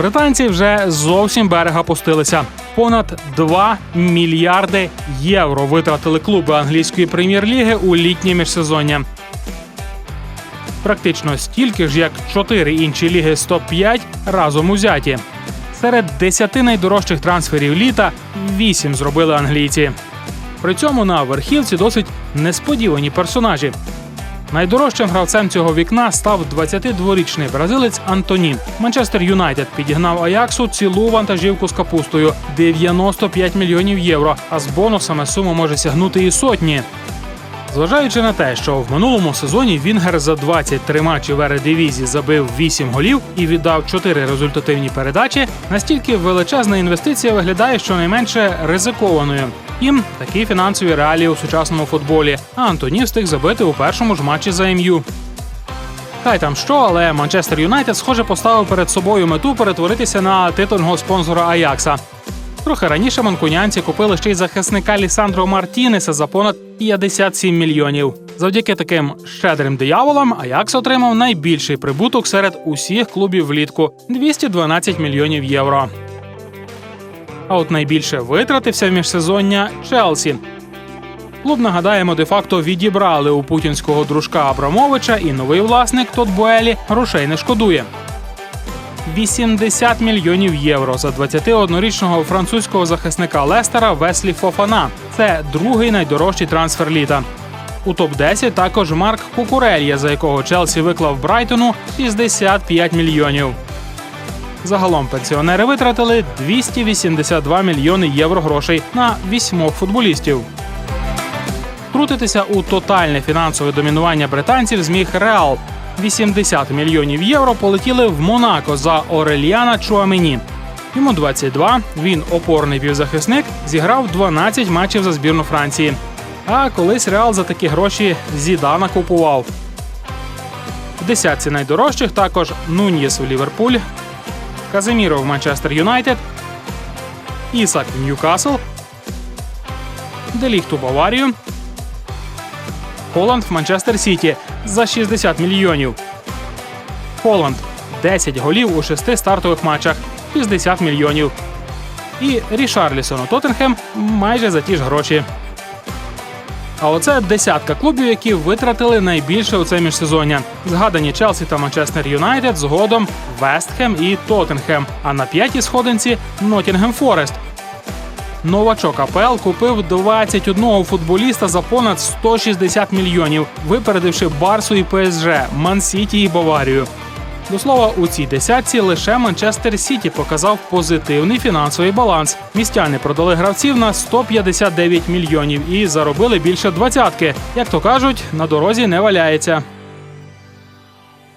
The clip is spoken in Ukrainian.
Британці вже зовсім берега пустилися. Понад 2 мільярди євро витратили клуби англійської прем'єр-ліги у літнє міжсезоння. Практично стільки ж, як чотири інші ліги з топ-5 разом узяті. Серед 10 найдорожчих трансферів літа 8 зробили англійці. При цьому на верхівці досить несподівані персонажі. Найдорожчим гравцем цього вікна став 22-річний бразилець Антонін. Манчестер Юнайтед підігнав Аяксу цілу вантажівку з капустою 95 мільйонів євро. А з бонусами сума може сягнути і сотні. Зважаючи на те, що в минулому сезоні Вінгер за 23 матчі в Ередивізі забив 8 голів і віддав 4 результативні передачі, настільки величезна інвестиція виглядає щонайменше ризикованою. Їм такі фінансові реалії у сучасному футболі. А Антоні встиг забити у першому ж матчі за МЮ. Хай там що, але Манчестер Юнайтед, схоже, поставив перед собою мету перетворитися на титульного спонсора Аякса. Трохи раніше манкунянці купили ще й захисника Лісандро Мартінеса за понад 57 мільйонів. Завдяки таким щедрим дияволам Аякс отримав найбільший прибуток серед усіх клубів влітку 212 мільйонів євро. А от найбільше витратився в міжсезоння Челсі. Клуб, нагадаємо, де-факто відібрали у путінського дружка Абрамовича, і новий власник Тот Буелі грошей не шкодує. 80 мільйонів євро за 21-річного французького захисника Лестера Веслі Фофана. Це другий найдорожчий трансфер літа. У топ-10 також Марк Кукурелья, за якого Челсі виклав Брайтону 65 мільйонів. Загалом пенсіонери витратили 282 мільйони євро грошей на вісьмох футболістів. Втрутитися у тотальне фінансове домінування британців зміг Реал. 80 мільйонів євро полетіли в Монако за Орельяна Чуамені. Йому 22, Він опорний півзахисник, зіграв 12 матчів за збірну Франції. А колись Реал за такі гроші Зідана купував. В десятці найдорожчих також Нуньєс в Ліверпуль, Казиміро в Манчестер Юнайтед, Ісак в Ньюкасл, Деліхт у Баварію, Холланд в Манчестер Сіті за 60 мільйонів. Холланд 10 голів у 6 стартових матчах 60 мільйонів. І Рішарлісон у Тоттенхем майже за ті ж гроші. А оце десятка клубів, які витратили найбільше у це міжсезоння. Згадані Челсі та Манчестер Юнайтед, згодом Вестхем і Тоттенхем. А на п'ятій сходинці Нотінгем Форест. Новачок АПЛ купив 21 футболіста за понад 160 мільйонів, випередивши Барсу і ПСЖ, Ман-Сіті і Баварію. До слова, у цій десятці лише Манчестер Сіті показав позитивний фінансовий баланс. Містяни продали гравців на 159 мільйонів і заробили більше двадцятки. Як то кажуть, на дорозі не валяється.